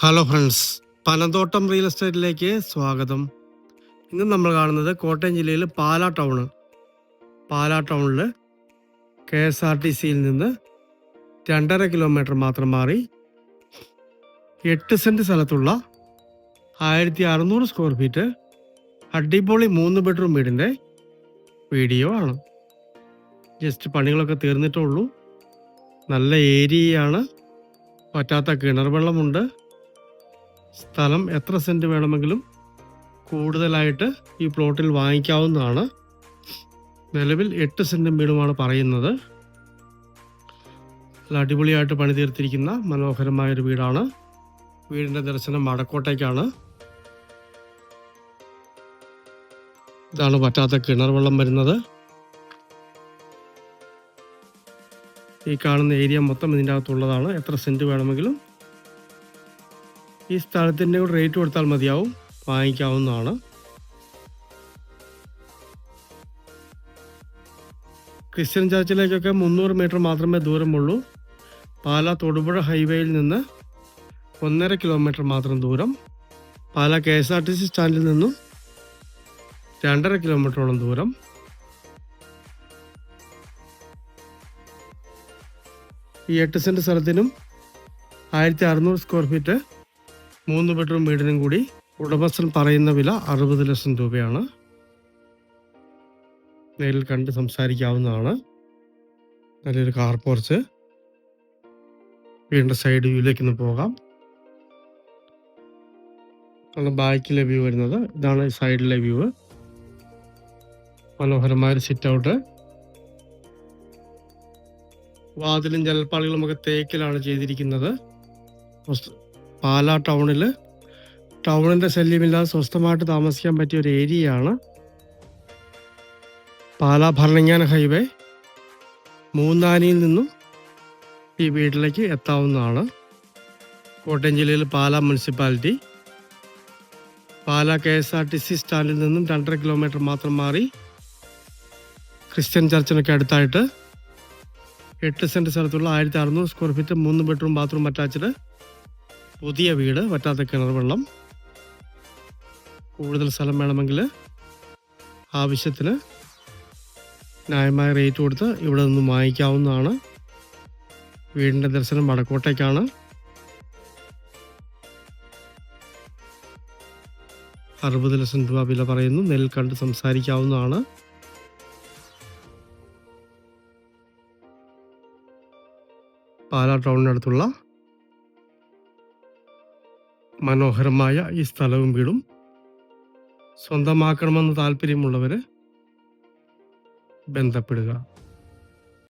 Hello friends Panamthottam real എസ്റ്റേറ്റിലേക്ക് സ്വാഗതം. ഇന്ന് നമ്മൾ കാണുന്നത് കോട്ടയം ജില്ലയിൽ പാലാ ടൗണ് പാലാ ടൗണിൽ കെ എസ് ആർ ടി സിയിൽ നിന്ന് രണ്ടര കിലോമീറ്റർ മാത്രം മാറി എട്ട് സെന്റ് സ്ഥലത്തുള്ള ആയിരത്തി അറുന്നൂറ് സ്ക്വയർ ഫീറ്റ് അടിപൊളി മൂന്ന് ബെഡ്റൂം വീടിന്റെ വീഡിയോ ആണ്. ജസ്റ്റ് പണികളൊക്കെ തീർന്നിട്ടേ ഉള്ളൂ. നല്ല ഏരിയയാണ്. പറ്റാത്ത കിണർ വെള്ളമുണ്ട്. സ്ഥലം എത്ര സെന്റ് വേണമെങ്കിലും കൂടുതലായിട്ട് ഈ പ്ലോട്ടിൽ വാങ്ങിക്കാവുന്നതാണ്. നിലവിൽ എട്ട് സെന്റും വീടുമാണ് പറയുന്നത്. അടിപൊളിയായിട്ട് പണി തീർത്തിരിക്കുന്ന മനോഹരമായൊരു വീടാണ്. വീടിന്റെ ദർശനം വടക്കോട്ടേക്കാണ്. ഇതാണ് പറ്റാത്ത കിണർ വെള്ളം വരുന്നത്. ഈ കാണുന്ന ഏരിയ മൊത്തം ഇതിന്റെ അകത്തുള്ളതാണ് എത്ര സെന്റ് വേണമെങ്കിലും ഈ സ്ഥലത്തിന്റെ കൂടെ റേറ്റ് കൊടുത്താൽ മതിയാവും. വാങ്ങിക്കാവുന്നതാണ്. ക്രിസ്ത്യൻ ചർച്ചിലേക്കൊക്കെ മുന്നൂറ് മീറ്റർ മാത്രമേ ദൂരമുള്ളൂ. പാല തൊടുപുഴ ഹൈവേയിൽ നിന്ന് ഒന്നര കിലോമീറ്റർ മാത്രം ദൂരം. Pala K S R T C സ്റ്റാൻഡിൽ നിന്നും രണ്ടര കിലോമീറ്ററോളം ദൂരം. ഈ എട്ട് സെന്റ് സ്ഥലത്തിനും ആയിരത്തി അറുന്നൂറ് സ്ക്വയർ ഫീറ്റ് മൂന്ന് ബെഡ്റൂം വീടിനും കൂടി ഉടമസ്ഥൻ പറയുന്ന വില അറുപത് ലക്ഷം രൂപയാണ്. നേരിൽ കണ്ട് സംസാരിക്കാവുന്നതാണ്. നല്ലൊരു കാർ പോർച്ച്. വീടിന്റെ സൈഡ് വ്യൂയിലേക്ക് ഒന്ന് പോകാം. നമ്മുടെ ബാക്കിലെ വ്യൂ വരുന്നത്. ഇതാണ് സൈഡിലെ വ്യൂ. മനോഹരമായ ഒരു സിറ്റ് ഔട്ട് വാതിലും ജലപ്പാളികളും ഒക്കെ തേക്കിലാണ് ചെയ്തിരിക്കുന്നത്. പാലാ ടൗണിൽ ടൗണിന്റെ ശല്യമില്ലാതെ സ്വസ്ഥമായിട്ട് താമസിക്കാൻ പറ്റിയ ഒരു ഏരിയയാണ് പാലാ ഭരണങ്ങാന ഹൈവേ. മൂന്നാനിയിൽ നിന്നും ഈ വീട്ടിലേക്ക് എത്താവുന്നതാണ്. കോട്ടയം ജില്ലയിൽ Pala municipality. Pala K S R T C സ്റ്റാൻഡിൽ നിന്നും രണ്ടര കിലോമീറ്റർ മാത്രം മാറി ക്രിസ്ത്യൻ ചർച്ചിനൊക്കെ അടുത്തായിട്ട് എട്ട് സെന്റ് സ്ഥലത്തുള്ള ആയിരത്തി അറുന്നൂറ് സ്ക്വയർ ഫീറ്റ് മൂന്ന് ബെഡ്റൂം ബാത്റൂം അറ്റാച്ച്ഡ്. പുതിയ വീട് വറ്റാത്ത കിണർ വെള്ളം. കൂടുതൽ സ്ഥലം വേണമെങ്കിൽ ആവശ്യത്തിന് ന്യായമായ റേറ്റ് കൊടുത്ത് ഇവിടെ നിന്ന് വാങ്ങിക്കാവുന്നതാണ്. വീടിന്റെ ദർശനം വടക്കോട്ടേക്കാണ്. അറുപത് ലക്ഷം രൂപ വില പറയുന്നു. നെൽ കണ്ട് സംസാരിക്കാവുന്നതാണ്. പാലാ ടൗണിനടുത്തുള്ള മനോഹരമായ ഈ സ്ഥലവും വീടും സ്വന്തമാക്കണമെന്ന് താല്പര്യമുള്ളവർ ബന്ധപ്പെടുക.